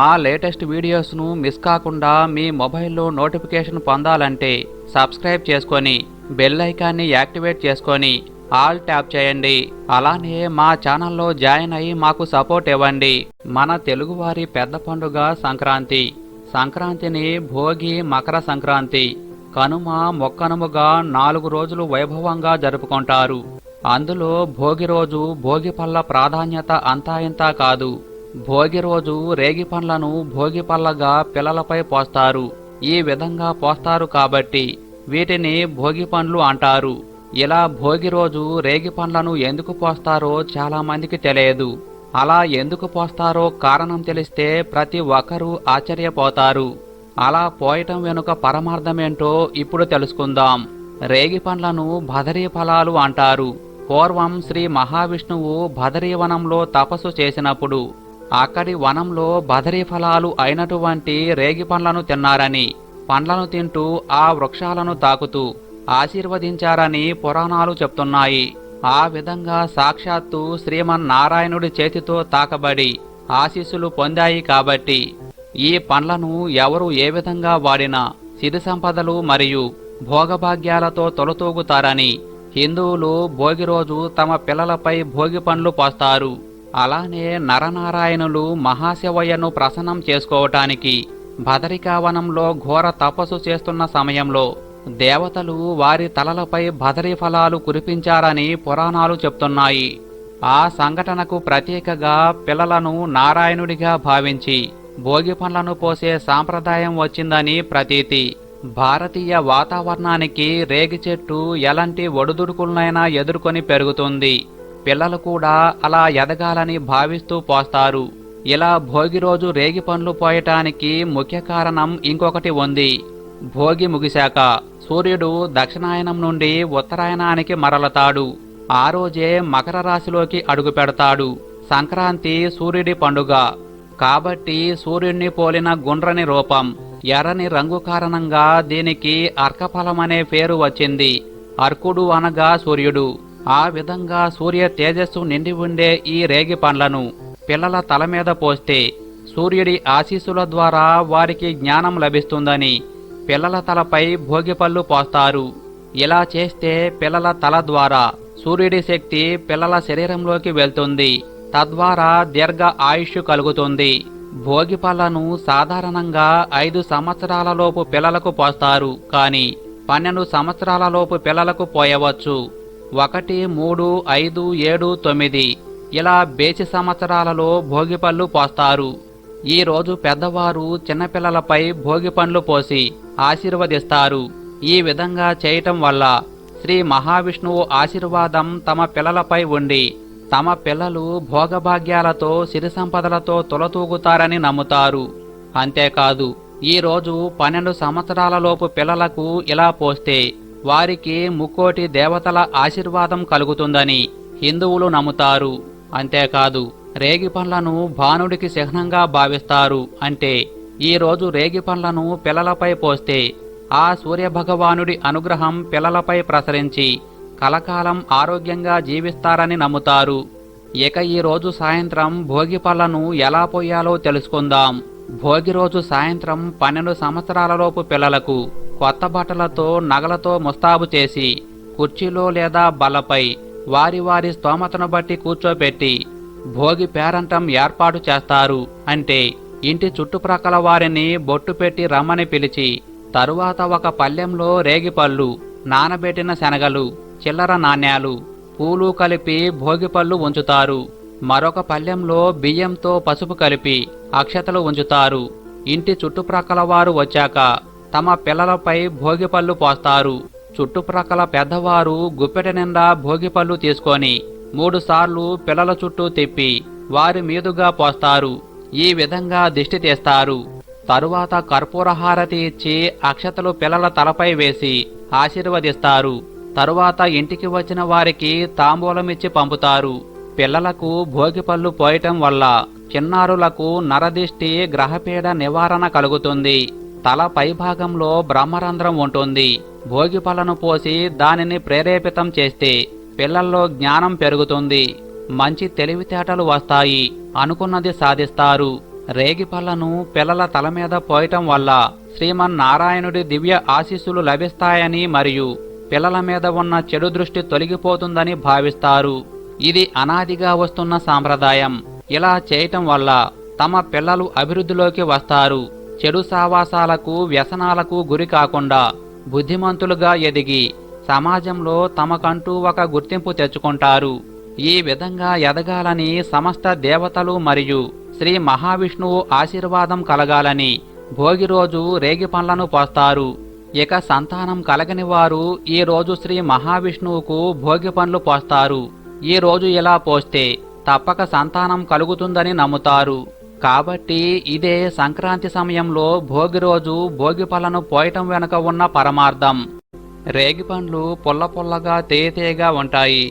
మా latest వీడియోస్ను miss కాకుండా మీ మొబైల్లో నోటిఫికేషన్ పొందాలంటే సబ్స్క్రైబ్ చేసుకొని బెల్ ఐకాన్ని యాక్టివేట్ చేసుకొని ఆల్ ట్యాప్ చేయండి. అలానే మా ఛానల్లో జాయిన్ అయ్యి మాకు సపోర్ట్ ఇవ్వండి. మన తెలుగువారి పెద్ద పండుగ సంక్రాంతి. సంక్రాంతిని భోగి మకర సంక్రాంతి. కనుమ మొక్కనుముగా నాలుగు రోజులు వైభవంగా జరుపుకుంటారు. అందులో భోగి రోజు భోగి పళ్ళ ప్రాధాన్యత అంతా ఇంతా కాదు. భోగి రోజు రేగి పండ్లను భోగి పళ్ళగా పిల్లలపై పోస్తారు. ఈ విధంగా పోస్తారు కాబట్టి వీటిని భోగి పండ్లు అంటారు. ఇలా భోగి రోజు రేగి పండ్లను ఎందుకు పోస్తారో చాలా మందికి తెలియదు. అలా ఎందుకు పోస్తారో కారణం తెలిస్తే ప్రతి ఒక్కరూ ఆశ్చర్యపోతారు. అలా పోయటం వెనుక పరమార్థమేంటో ఇప్పుడు తెలుసుకుందాం. రేగి పండ్లను భదరీ ఫలాలు అంటారు. పూర్వం శ్రీ మహావిష్ణువు భదరీ వనంలో తపస్సు చేసినప్పుడు అక్కడి వనంలో బదరీ ఫలాలు అయినటువంటి రేగి పండ్లను తిన్నారని పండ్లను తింటూ ఆ వృక్షాలను తాకుతూ ఆశీర్వదించారని పురాణాలు చెప్తున్నాయి. ఆ విధంగా సాక్షాత్తు శ్రీమన్నారాయణుడి చేతితో తాకబడి ఆశీస్సులు పొందాయి కాబట్టి ఈ పండ్లను ఎవరు ఏ విధంగా వాడినా సిరి సంపదలు మరియు భోగభాగ్యాలతో తొలతూగుతారని హిందువులు భోగి రోజు తమ పిల్లలపై భోగి పండ్లు పోస్తారు. అలానే నరనారాయణులు మహాశివయ్యను ప్రసన్నం చేసుకోవటానికి భదరికావనంలో ఘోర తపస్సు చేస్తున్న సమయంలో దేవతలు వారి తలలపై భదరి ఫలాలు కురిపించారని పురాణాలు చెప్తున్నాయి. ఆ సంఘటనకు ప్రత్యేకగా పిల్లలను నారాయణుడిగా భావించి భోగి పండ్లను పోసే సాంప్రదాయం వచ్చిందని ప్రతీతి. భారతీయ వాతావరణానికి రేగి చెట్టు ఎలాంటి ఒడుదుడుకులనైనా ఎదుర్కొని పెరుగుతుంది. పిల్లలు కూడా అలా ఎదగాలని భావిస్తూ పోస్తారు. ఇలా భోగి రోజు రేగి పండ్లు పోయటానికి ముఖ్య కారణం ఇంకొకటి ఉంది. భోగి ముగిశాక సూర్యుడు దక్షిణాయనం నుండి ఉత్తరాయణానికి మరలతాడు. ఆ రోజే మకర రాశిలోకి అడుగుపెడతాడు సంక్రాంతి సూర్యుడి పండుగ. కాబట్టి సూర్యుడిని పోలిన గుండ్రని రూపం ఎర్రని రంగు కారణంగా దీనికి అర్కఫలమనే పేరు వచ్చింది. అర్కుడు అనగా సూర్యుడు. ఆ విధంగా సూర్య తేజస్సు నిండి ఉండే ఈ రేగి పండ్లను పిల్లల తల మీద పోస్తే సూర్యుడి ఆశీస్సుల ద్వారా వారికి జ్ఞానం లభిస్తుందని పిల్లల తలపై భోగిపళ్ళు పోస్తారు. ఇలా చేస్తే పిల్లల తల ద్వారా సూర్యుడి శక్తి పిల్లల శరీరంలోకి వెళ్తుంది. తద్వారా దీర్ఘ ఆయుష్ కలుగుతుంది. భోగి పళ్ళను సాధారణంగా ఐదు సంవత్సరాలలోపు పిల్లలకు పోస్తారు. కానీ పన్నెండు సంవత్సరాలలోపు పిల్లలకు పోయవచ్చు. ఒకటి మూడు ఐదు ఏడు తొమ్మిది. ఇలా బేసి సంవత్సరాలలో భోగిపళ్ళు పోస్తారు. ఈ రోజు పెద్దవారు చిన్నపిల్లలపై భోగిపండ్లు పోసి ఆశీర్వదిస్తారు. ఈ విధంగా చేయటం వల్ల శ్రీ మహావిష్ణువు ఆశీర్వాదం తమ పిల్లలపై ఉండి తమ పిల్లలు భోగభాగ్యాలతో సిరి సంపదలతో తులతూగుతారని నమ్ముతారు. అంతేకాదు ఈ రోజు పన్నెండు సంవత్సరాలలోపు పిల్లలకు ఇలా పోస్తే వారికి ముక్కోటి దేవతల ఆశీర్వాదం కలుగుతుందని హిందువులు నమ్ముతారు. అంతేకాదు రేగి పండ్లను భానుడికి చిహ్నంగా భావిస్తారు అంటే ఈరోజు రేగి పండ్లను పిల్లలపై పోస్తే ఆ సూర్యభగవానుడి అనుగ్రహం పిల్లలపై ప్రసరించి కలకాలం ఆరోగ్యంగా జీవిస్తారని నమ్ముతారు. ఇక ఈరోజు సాయంత్రం భోగి పళ్ళను ఎలా పోయాలో తెలుసుకుందాం. భోగి రోజు సాయంత్రం పన్నెండు సంవత్సరాలలోపు పిల్లలకు కొత్త బట్టలతో నగలతో ముస్తాబు చేసి కుర్చీలో లేదా బలపై వారి వారి స్తోమతను బట్టి కూర్చోపెట్టి భోగి పేరంటం ఏర్పాటు చేస్తారు అంటే ఇంటి చుట్టుప్రక్కల వారిని బొట్టు పెట్టి రమ్మని పిలిచి తరువాత ఒక పల్లెంలో రేగిపళ్ళు నానబెట్టిన శనగలు చిల్లర నాణ్యాలు పూలు కలిపి భోగిపళ్ళు ఉంచుతారు. మరొక పల్లెంలో బియ్యంతో పసుపు కలిపి అక్షతలు ఉంచుతారు. ఇంటి చుట్టుప్రక్కల వారు వచ్చాక తమ పిల్లలపై భోగిపళ్ళు పోస్తారు. చుట్టుప్రక్కల పెద్దవారు గుప్పెట నిండా భోగిపళ్ళు తీసుకొని మూడుసార్లు పిల్లల చుట్టూ తిప్పి వారి మీదుగా పోస్తారు. ఈ విధంగా దిష్టి తీస్తారు. తరువాత కర్పూర హారతి ఇచ్చి అక్షతలు పిల్లల తలపై వేసి ఆశీర్వదిస్తారు. తరువాత ఇంటికి వచ్చిన వారికి తాంబూలమిచ్చి పంపుతారు. పిల్లలకు భోగిపళ్ళు పోయటం వల్ల చిన్నారులకు నరదిష్టి గ్రహపీడ నివారణ కలుగుతుంది. తల పైభాగంలో బ్రహ్మరంధ్రం ఉంటుంది. భోగిపళ్ళను పోసి దానిని ప్రేరేపితం చేస్తే పిల్లల్లో జ్ఞానం పెరుగుతుంది. మంచి తెలివితేటలు వస్తాయి అనుకున్నది సాధిస్తారు. రేగిపళ్ళను పిల్లల తల మీద పోయటం వల్ల శ్రీమన్నారాయణుడి దివ్య ఆశీస్సులు లభిస్తాయని మరియు పిల్లల మీద ఉన్న చెడు దృష్టి తొలగిపోతుందని భావిస్తారు. ఇది అనాదిగా వస్తున్న సాంప్రదాయం. ఇలా చేయటం వల్ల తమ పిల్లలు అభివృద్ధిలోకి వస్తారు. చెడు సావాసాలకు వ్యసనాలకు గురి కాకుండా బుద్ధిమంతులుగా ఎదిగి సమాజంలో తమకంటూ ఒక గుర్తింపు తెచ్చుకుంటారు. ఈ విధంగా ఎదగాలని సమస్త దేవతలు మరియు శ్రీ మహావిష్ణువు ఆశీర్వాదం కలగాలని భోగి రోజు రేగి పండ్లను పోస్తారు. ఇక సంతానం కలగని వారు ఈ రోజు శ్రీ మహావిష్ణువుకు భోగి పండ్లు పోస్తారు. ఈ రోజు ఇలా పోస్తే తప్పక సంతానం కలుగుతుందని నమ్ముతారు. కాబట్టి ఇదే సంక్రాంతి సమయంలో భోగి రోజు భోగి పళ్ళను పోయటం వెనుక ఉన్న పరమార్థం. రేగి పండ్లు పుల్ల పుల్లగా తేతేగా ఉంటాయి.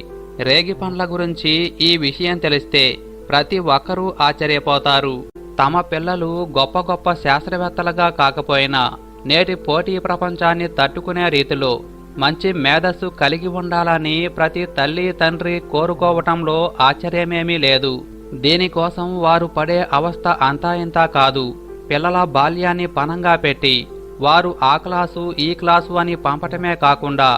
రేగి పండ్ల గురించి ఈ విషయం తెలిస్తే ప్రతి ఒక్కరూ ఆశ్చర్యపోతారు. తమ పిల్లలు గొప్ప గొప్ప శాస్త్రవేత్తలుగా కాకపోయినా నేటి పోటీ ప్రపంచాన్ని తట్టుకునే రీతిలో మంచి మేధస్సు కలిగి ఉండాలని ప్రతి తల్లి తండ్రి కోరుకోవటంలో ఆశ్చర్యమేమీ లేదు. దీనికోసం వారు పడే అవస్థ అంతా ఇంతా కాదు. పిల్లల బాల్యాన్ని పనంగా పెట్టి వారు ఆ క్లాసు ఈ క్లాసు అని పంపటమే కాకుండా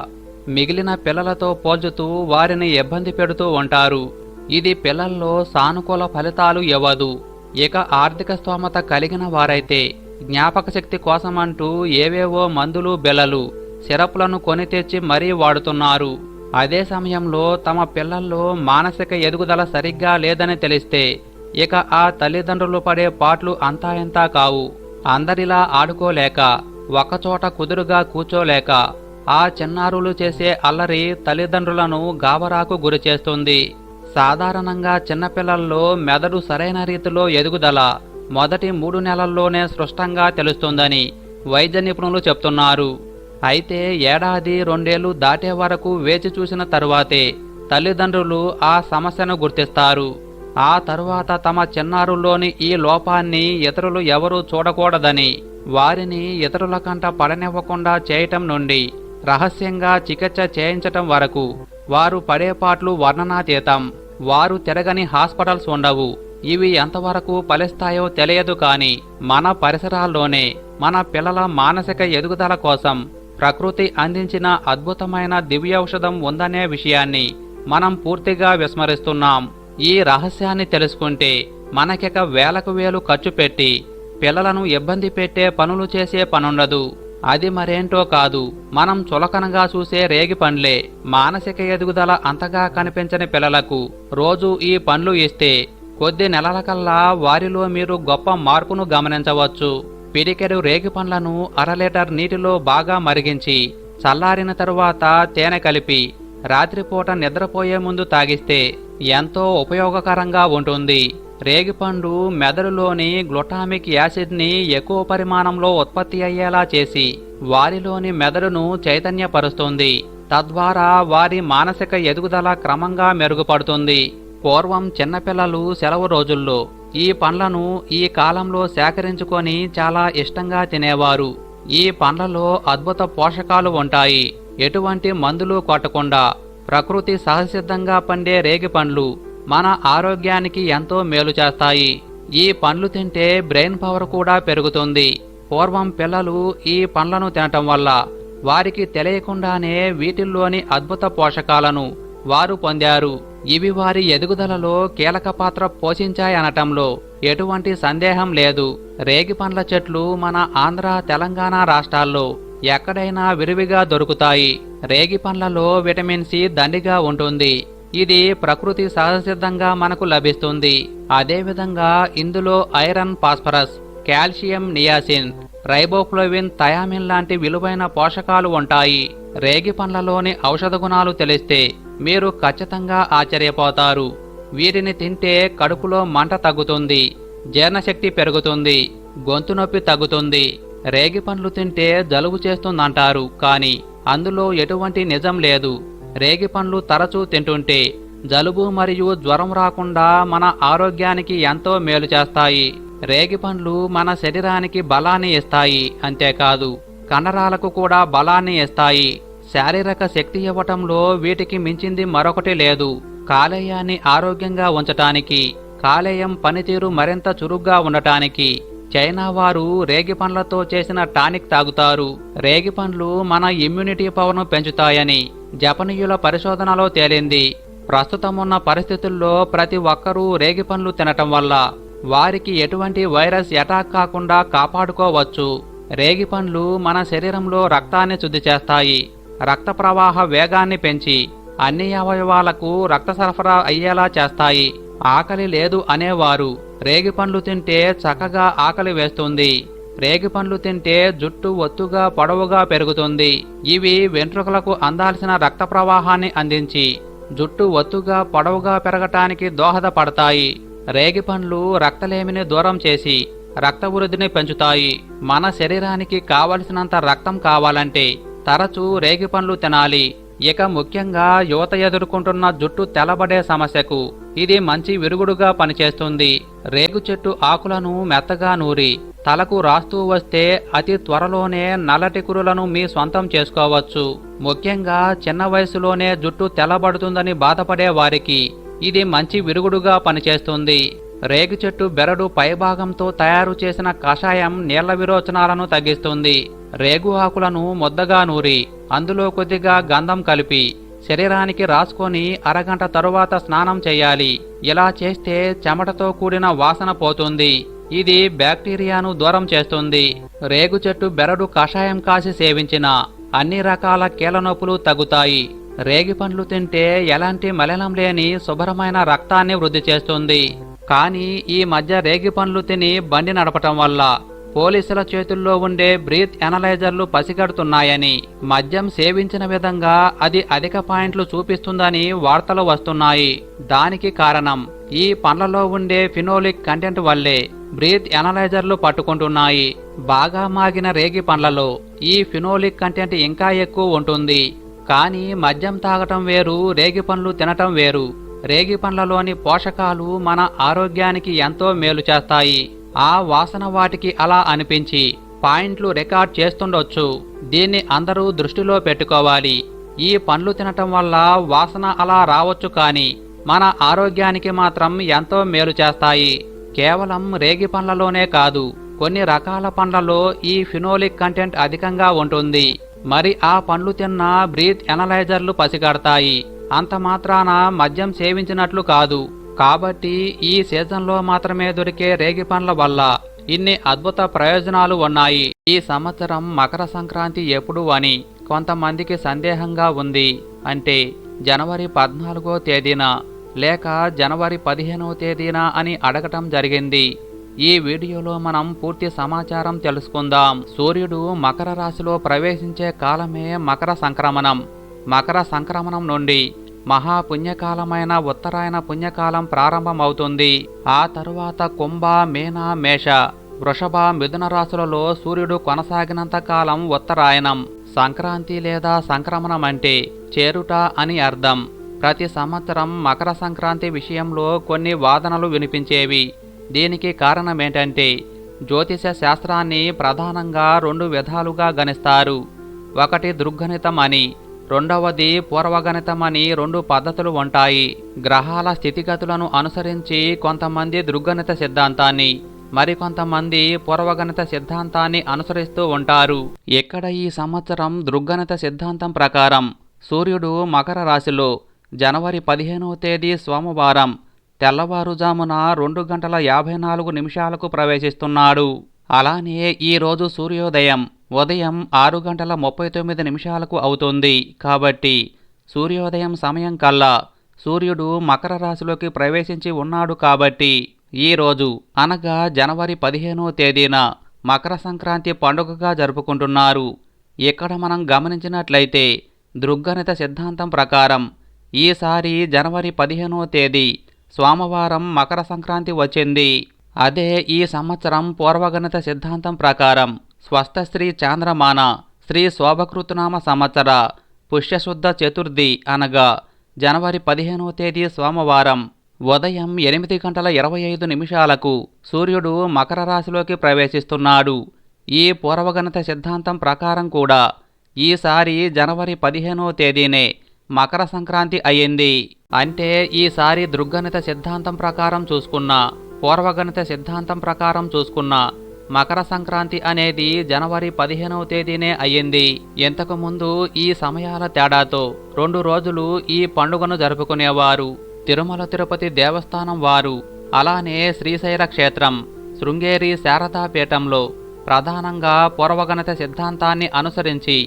మిగిలిన పిల్లలతో పోల్చుతూ వారిని ఇబ్బంది పెడుతూ ఉంటారు. ఇది పిల్లల్లో సానుకూల ఫలితాలు ఇవ్వదు. ఇక ఆర్థిక స్తోమత కలిగిన వారైతే జ్ఞాపక శక్తి కోసమంటూ ఏవేవో మందులు బెల్లలు సిరప్లను కొని తెచ్చి మరీ వాడుతున్నారు. అదే సమయంలో తమ పిల్లల్లో మానసిక ఎదుగుదల సరిగ్గా లేదని తెలిస్తే ఇక ఆ తల్లిదండ్రులు పడే పాటలు అంతా ఇంతా కావు. అందరిలా ఆడుకోలేక ఒకచోట కుదురుగా కూర్చోలేక ఆ చిన్నారులు చేసే అల్లరి తల్లిదండ్రులను గాబరాకు గురిచేస్తుంది సాధారణంగా చిన్నపిల్లల్లో మెదడు సరైన రీతిలో ఎదుగుదల మొదటి మూడు నెలల్లోనే స్పష్టంగా తెలుస్తుందని వైద్య నిపుణులు చెప్తున్నారు. అయితే ఏడాది రెండేళ్ళు దాటే వరకు వేచి చూసిన తరువాతే తల్లిదండ్రులు ఆ సమస్యను గుర్తిస్తారు. ఆ తరువాత తమ చిన్నారుల్లోని ఈ లోపాన్ని ఇతరులు ఎవరూ చూడకూడదని వారిని ఇతరుల కంట పడనివ్వకుండా చేయటం నుండి రహస్యంగా చికిత్స చేయించటం వరకు వారు పడేపాట్లు వర్ణనాతీతం. వారు తిరగని హాస్పిటల్స్ ఉండవు. ఇవి ఎంతవరకు ఫలిస్తాయో తెలియదు కాని మన పరిసరాల్లోనే మన పిల్లల మానసిక ఎదుగుదల కోసం ప్రకృతి అందించిన అద్భుతమైన దివ్యౌషధం ఉందనే విషయాన్ని మనం పూర్తిగా విస్మరిస్తున్నాం. ఈ రహస్యాన్ని తెలుసుకుంటే మనకిక వేలకు వేలు ఖర్చు పెట్టి పిల్లలను ఇబ్బంది పెట్టే పనులు చేసే పనుండదు. అది మరేంటో కాదు. మనం చులకనగా చూసే రేగి పండ్లే మానసిక ఎదుగుదల అంతగా కనిపించని పిల్లలకు రోజు ఈ పండ్లు ఇస్తే కొద్ది నెలలకల్లా వారిలో మీరు గొప్ప మార్పును గమనించవచ్చు. పిడికెడు రేగి పండ్లను అర లీటర్ నీటిలో బాగా మరిగించి చల్లారిన తరువాత తేనె కలిపి రాత్రిపూట నిద్రపోయే ముందు తాగిస్తే ఎంతో ఉపయోగకరంగా ఉంటుంది. రేగిపండు మెదడులోని గ్లుటామిక్ యాసిడ్ని ఎక్కువ పరిమాణంలో ఉత్పత్తి అయ్యేలా చేసి వారిలోని మెదడును చైతన్యపరుస్తుంది. తద్వారా వారి మానసిక ఎదుగుదల క్రమంగా మెరుగుపడుతుంది. పూర్వం చిన్నపిల్లలు సెలవు రోజుల్లో ఈ పండ్లను ఈ కాలంలో సేకరించుకొని చాలా ఇష్టంగా తినేవారు. ఈ పండ్లలో అద్భుత పోషకాలు ఉంటాయి. ఎటువంటి మందులు కొట్టకుండా ప్రకృతి సహసిద్ధంగా పండే రేగి పండ్లు మన ఆరోగ్యానికి ఎంతో మేలు చేస్తాయి. ఈ పండ్లు తింటే బ్రెయిన్ పవర్ కూడా పెరుగుతుంది. పూర్వం పిల్లలు ఈ పండ్లను తినటం వల్ల వారికి తెలియకుండానే వీటిల్లోని అద్భుత పోషకాలను వారు పొందారు. ఇవి వారి ఎదుగుదలలో కీలక పాత్ర పోషించాయనటంలో ఎటువంటి సందేహం లేదు. రేగి పండ్ల చెట్లు మన ఆంధ్ర తెలంగాణ రాష్ట్రాల్లో ఎక్కడైనా విరివిగా దొరుకుతాయి. రేగి పండ్లలో విటమిన్ సి దండిగా ఉంటుంది. ఇది ప్రకృతి సహజసిద్ధంగా మనకు లభిస్తుంది. అదేవిధంగా ఇందులో iron phosphorus calcium niacin riboflavin thiamine లాంటి విలువైన పోషకాలు ఉంటాయి. రేగి పండ్లలోని ఔషధ గుణాలు తెలిస్తే మీరు ఖచ్చితంగా ఆశ్చర్యపోతారు. వీటిని తింటే కడుపులో మంట తగ్గుతుంది జీర్ణశక్తి పెరుగుతుంది గొంతు నొప్పి తగ్గుతుంది. రేగి పండ్లు తింటే జలుబు చేస్తుందంటారు కానీ అందులో ఎటువంటి నిజం లేదు. రేగి పండ్లు తరచూ తింటుంటే జలుబు మరియు జ్వరం రాకుండా మన ఆరోగ్యానికి ఎంతో మేలు చేస్తాయి. రేగి పండ్లు మన శరీరానికి బలాన్ని ఇస్తాయి అంతేకాదు కండరాలకు కూడా బలాన్ని ఇస్తాయి. శారీరక శక్తి ఇవ్వటంలో వీటికి మించింది మరొకటి లేదు. కాలేయాన్ని ఆరోగ్యంగా ఉంచటానికి కాలేయం పనితీరు మరింత చురుగ్గా ఉండటానికి చైనా వారు రేగి పండ్లతో చేసిన టానిక్ తాగుతారు. రేగి పండ్లు మన ఇమ్యూనిటీ పవర్ను పెంచుతాయని జపనీయుల పరిశోధనలో తేలింది. ప్రస్తుతం ఉన్న పరిస్థితుల్లో ప్రతి ఒక్కరూ రేగి పండ్లు తినటం వల్ల వారికి ఎటువంటి వైరస్ అటాక్ కాకుండా కాపాడుకోవచ్చు. రేగి పండ్లు మన శరీరంలో రక్తాన్ని శుద్ధి చేస్తాయి. రక్త ప్రవాహ వేగాన్ని పెంచి అన్ని అవయవాలకు రక్త సరఫరా అయ్యేలా చేస్తాయి. ఆకలి లేదు అనేవారు రేగి పండ్లు తింటే చక్కగా ఆకలి వేస్తుంది. రేగి పండ్లు తింటే జుట్టు ఒత్తుగా పొడవుగా పెరుగుతుంది. ఇవి వెంట్రుకలకు అందాల్సిన రక్త ప్రవాహాన్ని అందించి జుట్టు ఒత్తుగా పొడవుగా పెరగటానికి దోహదపడతాయి. రేగి పండ్లు రక్తలేమిని దూరం చేసి రక్త వృద్ధిని పెంచుతాయి. మన శరీరానికి కావలసినంత రక్తం కావాలంటే తరచూ రేగి పండ్లు తినాలి. ఇక ముఖ్యంగా యువత ఎదుర్కొంటున్న జుట్టు తెల్లబడే సమస్యకు ఇది మంచి విరుగుడుగా పనిచేస్తుంది. రేగు చెట్టు ఆకులను మెత్తగా నూరి తలకు రాస్తూ వస్తే అతి త్వరలోనే నల్లటి కురులను మీ సొంతం చేసుకోవచ్చు. ముఖ్యంగా చిన్న వయసులోనే జుట్టు తెల్లబడుతుందని బాధపడే వారికి ఇది మంచి విరుగుడుగా పనిచేస్తుంది. రేగు చెట్టు బెరడు పైభాగంతో తయారు చేసిన కషాయం నీళ్ళ విరోచనాలను తగ్గిస్తుంది. రేగు ఆకులను ముద్దగా నూరి అందులో కొద్దిగా గంధం కలిపి శరీరానికి రాసుకొని అరగంట తరువాత స్నానం చేయాలి. ఇలా చేస్తే చెమటతో కూడిన వాసన పోతుంది. ఇది బ్యాక్టీరియాను దూరం చేస్తుంది. రేగు చెట్టు బెరడు కషాయం కాసి సేవించిన అన్ని రకాల కీలనొప్పులు తగ్గుతాయి. రేగి పండ్లు తింటే ఎలాంటి మలినం లేని శుభ్రమైన రక్తాన్ని వృద్ధి చేస్తుంది. కానీ ఈ మధ్య రేగి పండ్లు తిని బండి నడపటం వల్ల పోలీసుల చేతుల్లో ఉండే బ్రీత్ ఎనలైజర్లు పసిగడుతున్నాయని మద్యం సేవించిన విధంగా అది అధిక పాయింట్లు చూపిస్తుందని వార్తలు వస్తున్నాయి. దానికి కారణం ఈ పండ్లలో ఉండే ఫినోలిక్ కంటెంట్ వల్లే బ్రీత్ ఎనలైజర్లు పట్టుకుంటున్నాయి. బాగా మాగిన రేగి పండ్లలో ఈ ఫినోలిక్ కంటెంట్ ఇంకా ఎక్కువ ఉంటుంది. కానీ మద్యం తాగటం వేరు రేగి పండ్లు తినటం వేరు. రేగి పండ్లలోని పోషకాలు మన ఆరోగ్యానికి ఎంతో మేలు చేస్తాయి. ఆ వాసన వాటికి అలా అనిపించి పాయింట్లు రికార్డ్ చేస్తుండొచ్చు. దీన్ని అందరూ దృష్టిలో పెట్టుకోవాలి. ఈ పండ్లు తినటం వల్ల వాసన అలా రావచ్చు కానీ మన ఆరోగ్యానికి మాత్రం ఎంతో మేలు చేస్తాయి. కేవలం రేగి పండ్లలోనే కాదు కొన్ని రకాల పండ్లలో ఈ ఫినోలిక్ కంటెంట్ అధికంగా ఉంటుంది. మరి ఆ పండ్లు తిన్న బ్రీత్ ఎనలైజర్లు పసిగడతాయి. అంత మాత్రాన మద్యం సేవించినట్లు కాదు. కాబట్టి ఈ సీజన్లో మాత్రమే దొరికే రేగి పండ్ల వల్ల ఇన్ని అద్భుత ప్రయోజనాలు ఉన్నాయి. ఈ సంవత్సరం మకర సంక్రాంతి ఎప్పుడు అని కొంతమందికి సందేహంగా ఉంది. అంటే జనవరి పద్నాలుగో తేదీన లేక జనవరి పదిహేనవ తేదీన అని అడగటం జరిగింది. ఈ వీడియోలో మనం పూర్తి సమాచారం తెలుసుకుందాం. సూర్యుడు మకర రాశిలో ప్రవేశించే కాలమే మకర సంక్రమణం. మకర సంక్రమణం నుండి మహాపుణ్యకాలమైన ఉత్తరాయణ పుణ్యకాలం ప్రారంభమవుతుంది. ఆ తరువాత కుంభ మీన మేష వృషభ మిథున రాశులలో సూర్యుడు కొనసాగినంత కాలం ఉత్తరాయణం. సంక్రాంతి లేదా సంక్రమణం అంటే చేరుట అని అర్థం. ప్రతి సంవత్సరం మకర సంక్రాంతి విషయంలో కొన్ని వాదనలు వినిపించేవి. దీనికి కారణమేంటంటే జ్యోతిష శాస్త్రాన్ని ప్రధానంగా రెండు విధాలుగా గణిస్తారు. ఒకటి దృగ్గణితం అని రెండవది పూర్వగణితమని రెండు పద్ధతులు ఉంటాయి. గ్రహాల స్థితిగతులను అనుసరించి కొంతమంది దృగ్గణిత సిద్ధాంతాన్ని మరికొంతమంది పూర్వగణిత సిద్ధాంతాన్ని అనుసరిస్తూ ఉంటారు. ఇక్కడ ఈ సంవత్సరం దృగ్గణిత సిద్ధాంతం ప్రకారం? సూర్యుడు మకర రాశిలో జనవరి పదిహేనవ తేదీ సోమవారం తెల్లవారుజామున రెండు గంటల యాభై నాలుగు నిమిషాలకు ప్రవేశిస్తున్నాడు. అలానే ఈ రోజు సూర్యోదయం. ఉదయం ఆరు గంటల ముప్పై తొమ్మిది నిమిషాలకు అవుతుంది. కాబట్టి సూర్యోదయం సమయం కల్లా సూర్యుడు మకర రాశిలోకి ప్రవేశించి ఉన్నాడు కాబట్టి ఈ రోజు అనగా జనవరి పదిహేనవ తేదీన మకర సంక్రాంతి పండుగగా జరుపుకుంటున్నారు. ఇక్కడ మనం గమనించినట్లయితే దృగ్గణిత సిద్ధాంతం ప్రకారం ఈసారి జనవరి పదిహేనవ తేదీ సోమవారం మకర సంక్రాంతి వచ్చింది. అదే ఈ సంవత్సరం పూర్వగణిత సిద్ధాంతం ప్రకారం స్వస్థశ్రీ చాంద్రమాన శ్రీ శోభకృతనామ సంవత్సర పుష్యశుద్ధ చతుర్థి అనగా జనవరి పదిహేనవ తేదీ సోమవారం ఉదయం ఎనిమిది గంటల ఇరవై ఐదు నిమిషాలకు సూర్యుడు మకర రాశిలోకి ప్రవేశిస్తున్నాడు. ఈ పూర్వగణిత సిద్ధాంతం ప్రకారం కూడా ఈసారి జనవరి పదిహేనవ తేదీనే మకర సంక్రాంతి అయింది. అంటే ఈసారి దృగ్గణిత సిద్ధాంతం ప్రకారం చూసుకున్న పూర్వగణిత సిద్ధాంతం ప్రకారం చూసుకున్న మకర సంక్రాంతి అనేది జనవరి పదిహేనవ తేదీనే అయ్యింది. ఇంతకు ముందు ఈ సమయాల తేడాతో రెండు రోజులు ఈ పండుగను జరుపుకునేవారు. తిరుమల తిరుపతి దేవస్థానం వారు అలానే శ్రీశైల క్షేత్రం శృంగేరి శారదాపీఠంలో ప్రధానంగా పూర్వగణిత సిద్ధాంతాన్ని అనుసరించి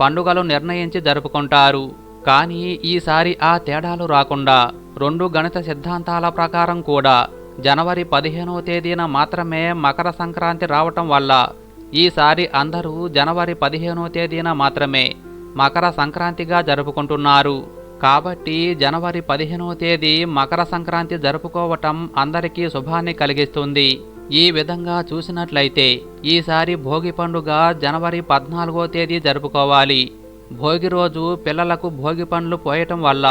పండుగలు నిర్ణయించి జరుపుకుంటారు. కానీ ఈసారి ఆ తేడాలు రాకుండా రెండు గణిత సిద్ధాంతాల ప్రకారం కూడా జనవరి పదిహేనవ తేదీన మాత్రమే మకర సంక్రాంతి రావటం వల్ల ఈసారి అందరూ జనవరి పదిహేనవ తేదీన మాత్రమే మకర సంక్రాంతిగా జరుపుకుంటున్నారు. కాబట్టి జనవరి పదిహేనవ తేదీ మకర సంక్రాంతి జరుపుకోవటం అందరికీ శుభాన్ని కలిగిస్తుంది. ఈ విధంగా చూసినట్లయితే ఈసారి భోగి పండుగ జనవరి పద్నాలుగో తేదీ జరుపుకోవాలి. భోగి రోజు పిల్లలకు భోగి పండ్లు పోయటం వల్ల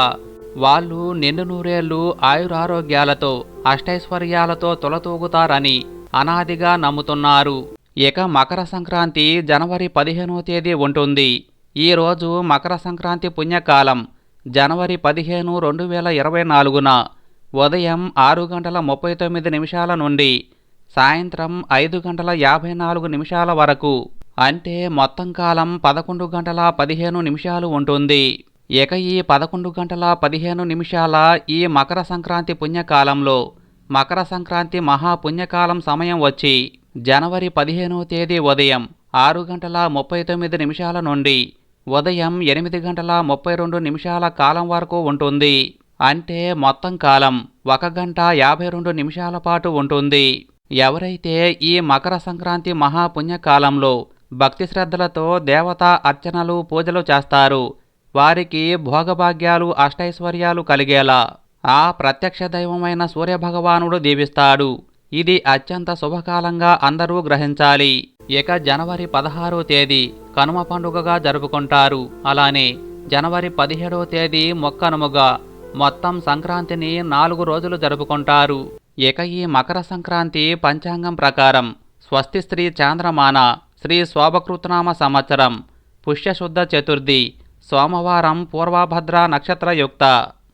వాళ్ళు నిండు నూరేళ్ళు ఆయురారోగ్యాలతో అష్టైశ్వర్యాలతో తొలతూగుతారని అనాదిగా నమ్ముతున్నారు. ఇక మకర సంక్రాంతి జనవరి పదిహేనో తేదీ ఉంటుంది. ఈరోజు మకర సంక్రాంతి పుణ్యకాలం జనవరి పదిహేను రెండు వేల ఇరవై నాలుగున ఉదయం ఆరు గంటల ముప్పై తొమ్మిది నిమిషాల నుండి సాయంత్రం ఐదు గంటల యాభై నాలుగు నిమిషాల వరకు అంటే మొత్తం కాలం పదకొండు గంటల పదిహేను నిమిషాలు ఉంటుంది. ఇక ఈ పదకొండు గంటల పదిహేను నిమిషాల ఈ మకర సంక్రాంతి పుణ్యకాలంలో మకర సంక్రాంతి మహాపుణ్యకాలం సమయం వచ్చి జనవరి పదిహేనవ తేదీ ఉదయం ఆరు గంటల ముప్పై తొమ్మిది నిమిషాల నుండి ఉదయం ఎనిమిది గంటల ముప్పై రెండు నిమిషాల కాలం వరకు ఉంటుంది. అంటే మొత్తం కాలం ఒక గంట యాభై రెండు నిమిషాల పాటు ఉంటుంది. ఎవరైతే ఈ మకర సంక్రాంతి మహాపుణ్యకాలంలో భక్తి శ్రద్ధలతో దేవతా అర్చనలు పూజలు చేస్తారు వారికి భోగభాగ్యాలు అష్టైశ్వర్యాలు కలిగేలా. ఆ ప్రత్యక్ష దైవమైన సూర్యభగవానుడు దీవిస్తాడు. ఇది అత్యంత శుభకాలంగా అందరూ గ్రహించాలి. ఇక జనవరి పదహారో తేదీ కనుమ పండుగగా జరుపుకుంటారు. అలానే జనవరి పదిహేడవ తేదీ మొక్కనుముగా మొత్తం సంక్రాంతిని నాలుగు రోజులు జరుపుకుంటారు. ఇక ఈ మకర సంక్రాంతి పంచాంగం ప్రకారం స్వస్తి శ్రీ చాంద్రమాన శ్రీ శోభకృతనామ సంవత్సరం పుష్యశుద్ధ చతుర్థి సోమవారం పూర్వభద్ర నక్షత్రయుక్త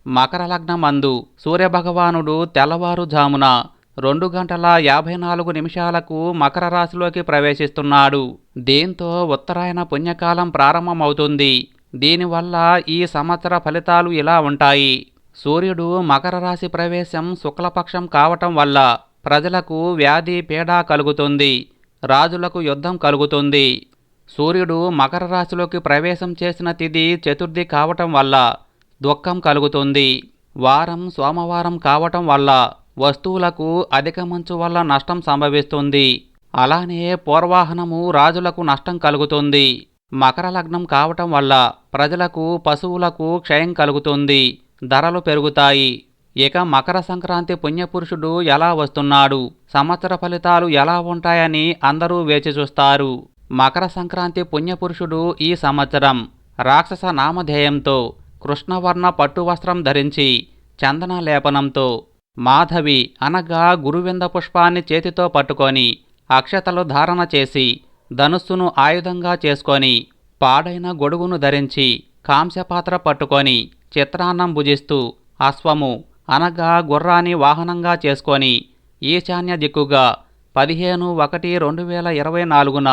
మకర లగ్నమందు సూర్యభగవానుడు తెల్లవారుజామున రెండు గంటల యాభై నాలుగు నిమిషాలకు మకర రాశిలోకి ప్రవేశిస్తున్నాడు. దీంతో ఉత్తరాయణ పుణ్యకాలం ప్రారంభమవుతుంది. దీనివల్ల ఈ సంవత్సర ఫలితాలు ఇలా ఉంటాయి. సూర్యుడు మకర రాశి ప్రవేశం శుక్లపక్షం కావటం వల్ల ప్రజలకు వ్యాధి పీడ కలుగుతుంది. రాజులకు యుద్ధం కలుగుతుంది. సూర్యుడు మకర రాశిలోకి ప్రవేశం చేసిన తిథి చతుర్థి కావటం వల్ల దుఃఖం కలుగుతుంది. వారం సోమవారం కావటం వల్ల వస్తువులకు అధిక మంచు వల్ల నష్టం సంభవిస్తుంది. అలానే పూర్వాహనము రాజులకు నష్టం కలుగుతుంది. మకర లగ్నం కావటం వల్ల ప్రజలకు పశువులకు క్షయం కలుగుతుంది. ధరలు పెరుగుతాయి. ఇక మకర సంక్రాంతి పుణ్యపురుషుడు ఎలా వస్తున్నాడు? సంవత్సర ఫలితాలు ఎలా ఉంటాయని అందరూ వేచి చూస్తారు. మకర సంక్రాంతి పుణ్యపురుషుడు ఈ సంవత్సరం రాక్షస నామధేయంతో కృష్ణవర్ణ పట్టు వస్త్రం ధరించి చందన లేపనంతో మాధవి అనగా గురువింద పుష్పాన్ని చేతితో పట్టుకొని అక్షతలు ధారణ చేసి ధనుస్సును ఆయుధంగా చేసుకొని పాడైన గొడుగును ధరించి కాంస్యపాత్ర పట్టుకొని చిత్రాన్నం భుజిస్తూ అశ్వము అనగా గుర్రాన్ని వాహనంగా చేసుకొని ఈశాన్య దిక్కుగా పదిహేను ఒకటి రెండు వేల ఇరవై నాలుగున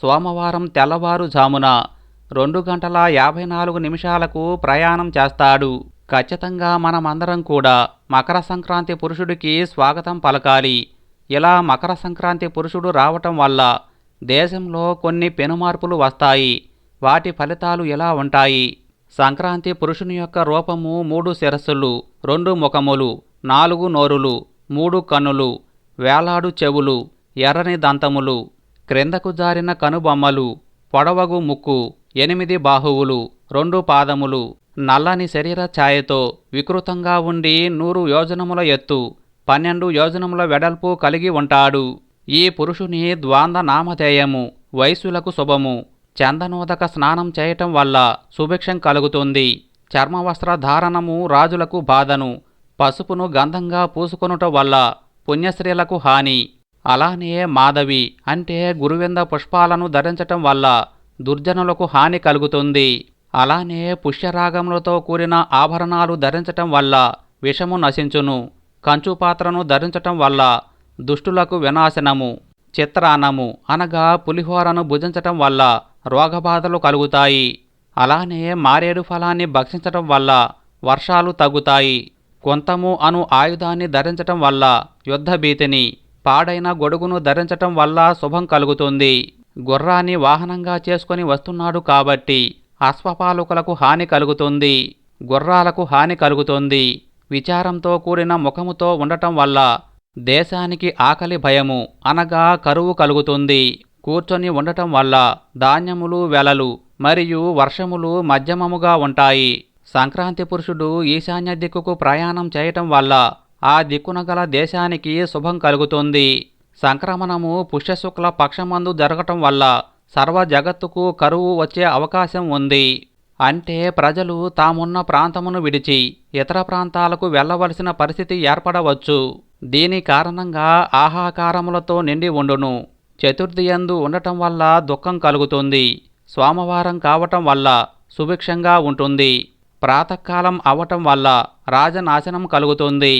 సోమవారం తెల్లవారుజామున రెండు గంటల యాభై నాలుగు నిమిషాలకు ప్రయాణం చేస్తాడు. ఖచ్చితంగా మనమందరం కూడా మకర సంక్రాంతి పురుషుడికి స్వాగతం పలకాలి. ఇలా మకర సంక్రాంతి పురుషుడు రావటం వల్ల దేశంలో కొన్ని పెనుమార్పులు వస్తాయి. వాటి ఫలితాలు ఎలా ఉంటాయి? సంక్రాంతి పురుషుని యొక్క రూపము మూడు శిరస్సులు రెండు ముఖములు నాలుగు నోరులు మూడు కన్నులు వేలాడు చెవులు ఎర్రని దంతములు క్రిందకు జారిన కనుబొమ్మలు పొడవగు ముక్కు ఎనిమిది బాహువులు రెండు పాదములు నల్లని శరీర ఛాయతో వికృతంగా ఉండి నూరు యోజనముల ఎత్తు పన్నెండు యోజనముల వెడల్పు కలిగి ఉంటాడు. ఈ పురుషుని ద్వాంద నామధేయము వైశ్యులకు శుభము చందనోదక స్నానం చేయటం వల్ల సుభిక్షం కలుగుతుంది. చర్మవస్త్ర ధారణము రాజులకు బాధను పసుపును గంధంగా పూసుకొనుట వల్ల పుణ్యశ్రీలకు హాని. అలానే మాధవి అంటే గురువింద పుష్పాలను ధరించటం వల్ల దుర్జనులకు హాని కలుగుతుంది. అలానే పుష్యరాగములతో కూడిన ఆభరణాలు ధరించటం వల్ల విషము నశించును. కంచు పాత్రను ధరించటం వల్ల దుష్టులకు వినాశనము చిత్రాన్నము అనగా పులిహోరను భుజించటం వల్ల రోగబాధలు కలుగుతాయి. అలానే మారేడు ఫలాన్ని భక్షించటం వల్ల వర్షాలు తగ్గుతాయి. కొంతము అను ఆయుధాన్ని ధరించటం వల్ల యుద్ధభీతిని పాడైన గొడుగును ధరించటం వల్ల శుభం కలుగుతుంది. గుర్రాన్ని వాహనంగా చేసుకొని వస్తున్నాడు కాబట్టి అశ్వపాలకులకు హాని కలుగుతుంది. గుర్రాలకు హాని కలుగుతుంది. విచారంతో కూడిన ముఖముతో ఉండటం వల్ల దేశానికి ఆకలి భయము అనగా కరువు కలుగుతుంది. కూర్చొని ఉండటం వల్ల ధాన్యములు వెలలు మరియు వర్షములు మధ్యమముగా ఉంటాయి. సంక్రాంతి పురుషుడు ఈశాన్య దిక్కుకు ప్రయాణం చేయటం వల్ల ఆ దిక్కున గల దేశానికి శుభం కలుగుతుంది. సంక్రమణము పుష్యశుక్ల పక్షమందు జరగటం వల్ల సర్వ జగత్తుకు కరువు వచ్చే అవకాశం ఉంది. అంటే ప్రజలు తామున్న ప్రాంతమును విడిచి ఇతర ప్రాంతాలకు వెళ్ళవలసిన పరిస్థితి ఏర్పడవచ్చు. దీని కారణంగా ఆహాకారములతో నిండి ఉండును. చతుర్థియందు ఉండటం వల్ల దుఃఖం కలుగుతుంది. సోమవారం కావటం వల్ల సుభిక్షంగా ఉంటుంది. ప్రాతకాలం అవటం వల్ల రాజనాశనం కలుగుతుంది.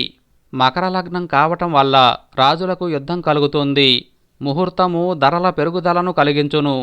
మకర లగ్నం కావటం వల్ల రాజులకు యుద్ధం కలుగుతుంది. ముహూర్తము ధరల పెరుగుదలను కలిగించును.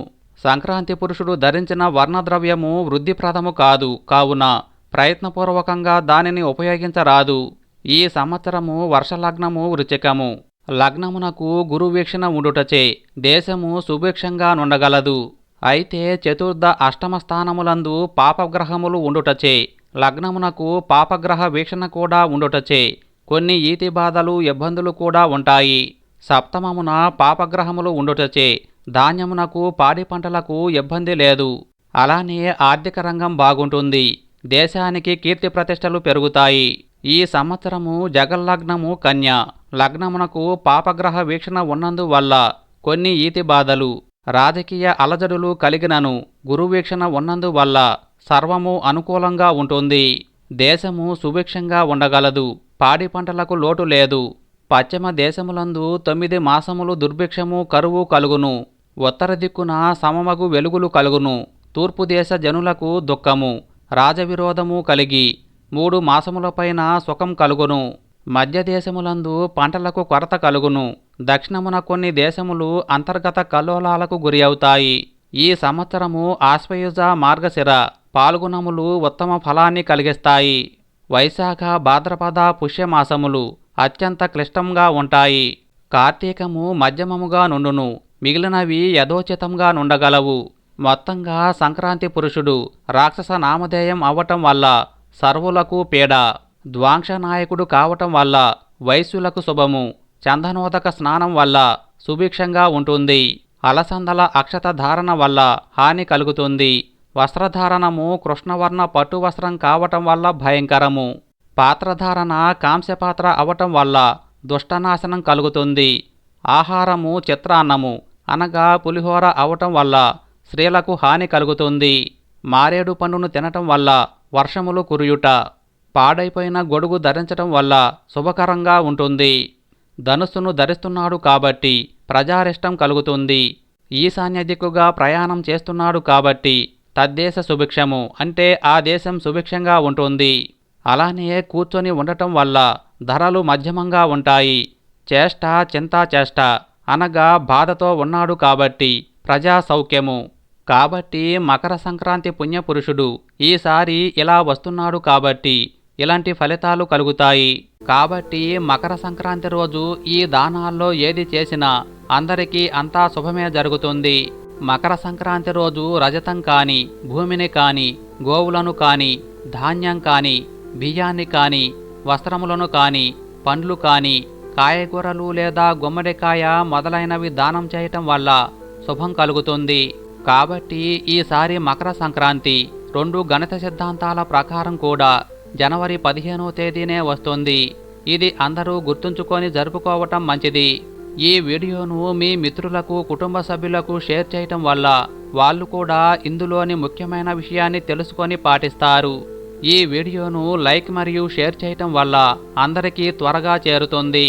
సంక్రాంతి పురుషుడు ధరించిన వర్ణద్రవ్యము వృద్ధిప్రదము కాదు. కావున ప్రయత్నపూర్వకంగా దానిని ఉపయోగించరాదు. ఈ సంవత్సరము వర్షలగ్నము వృచికము లగ్నమునకు గురువీక్షణ ఉండుటచే దేశము సుభిక్షంగా నుండగలదు. అయితే చతుర్థ అష్టమ స్థానములందు పాపగ్రహములు ఉండుటచే లగ్నమునకు పాపగ్రహ వీక్షణ కూడా ఉండుటచే కొన్ని ఈతి బాధలు ఇబ్బందులు కూడా ఉంటాయి. సప్తమమున పాపగ్రహములు ఉండుటచే ధాన్యమునకు పాడి పంటలకు ఇబ్బంది లేదు. అలానే ఆర్థిక రంగం బాగుంటుంది. దేశానికి కీర్తి ప్రతిష్టలు పెరుగుతాయి. ఈ సంవత్సరము జగల్లగ్నము కన్య. లగ్నమునకు పాపగ్రహ వీక్షణ ఉన్నందువల్ల కొన్ని ఈతి బాధలు రాజకీయ అలజడులు కలిగినను గురువీక్షణ ఉన్నందువల్ల సర్వము అనుకూలంగా ఉంటుంది. దేశము సుభిక్షంగా ఉండగలదు. పాడి పంటలకు లోటు లేదు. పశ్చిమ దేశములందు తొమ్మిది మాసములు దుర్భిక్షము కరువు కలుగును. ఉత్తర దిక్కున సమమగు వెలుగులు కలుగును. తూర్పు దేశ జనులకు దుఃఖము రాజవిరోధము కలిగి మూడు మాసములపైన సుఖం కలుగును. మధ్య దేశములందు పంటలకు కొరత కలుగును. దక్షిణమున కొన్ని దేశములు అంతర్గత కల్లోలాలకు గురి అవుతాయి ఈ సంవత్సరము ఆశ్వయుజ మార్గశిర పాల్గుణములు ఉత్తమ ఫలాన్ని కలిగిస్తాయి. వైశాఖ భాద్రపద పుష్యమాసములు అత్యంత క్లిష్టంగా ఉంటాయి. కార్తీకము మధ్యమముగా నుండును మిగిలినవి యథోచితంగా నుండగలవు. మొత్తంగా సంక్రాంతి పురుషుడు రాక్షస నామధేయం అవ్వటం వల్ల సర్వులకు పీడ ద్వాంక్ష నాయకుడు కావటం వల్ల వైశ్యులకు శుభము చందనోదక స్నానం వల్ల సుభిక్షంగా ఉంటుంది. అలసందల అక్షత ధారణ వల్ల హాని కలుగుతుంది. వస్త్రధారణము కృష్ణవర్ణ పట్టు వస్త్రం కావటం వల్ల భయంకరము. పాత్రధారణ కాంస్యపాత్ర అవటం వల్ల దుష్టనాశనం కలుగుతుంది. ఆహారము చిత్రాన్నము అనగా పులిహోర అవటం వల్ల స్త్రీలకు హాని కలుగుతుంది. మారేడు పండును తినటం వల్ల వర్షములు కురియుట పాడైపోయిన గొడుగు ధరించటం వల్ల శుభకరంగా ఉంటుంది. ధనుస్సును ధరిస్తున్నాడు కాబట్టి ప్రజారిష్టం కలుగుతుంది. ఈశాన్య దిక్కుగా ప్రయాణం చేస్తున్నాడు కాబట్టి తద్దేశ సుభిక్షము అంటే ఆ దేశం సుభిక్షంగా ఉంటుంది. అలానే కూర్చొని ఉండటం వల్ల ధరలు మధ్యమంగా ఉంటాయి. చేష్ట చింతా చేష్ట అనగా బాధతో ఉన్నాడు కాబట్టి ప్రజా సౌఖ్యము. కాబట్టి మకర సంక్రాంతి పుణ్యపురుషుడు ఈసారి ఇలా వస్తున్నాడు కాబట్టి ఇలాంటి ఫలితాలు కలుగుతాయి. కాబట్టి మకర సంక్రాంతి రోజు ఈ దానాల్లో ఏది చేసినా అందరికీ అంతా శుభమే జరుగుతుంది. మకర సంక్రాంతి రోజు రజతం కాని భూమిని కాని గోవులను కాని ధాన్యం కాని బియ్యాన్ని కాని వస్త్రములను కాని పండ్లు కాని కాయగూరలు లేదా గుమ్మడికాయ మొదలైనవి దానం చేయటం వల్ల శుభం కలుగుతుంది. కాబట్టి ఈసారి మకర సంక్రాంతి రెండు గణిత సిద్ధాంతాల ప్రకారం కూడా జనవరి పదిహేనో తేదీనే వస్తుంది. ఇది అందరూ గుర్తుంచుకొని జరుపుకోవటం మంచిది. ఈ వీడియోను మీ మిత్రులకు కుటుంబ సభ్యులకు షేర్ చేయటం వల్ల వాళ్ళు కూడా ఇందులోని ముఖ్యమైన విషయాన్ని తెలుసుకొని పాటిస్తారు. ఈ వీడియోను లైక్ మరియు షేర్ చేయటం వల్ల అందరికీ త్వరగా చేరుతుంది.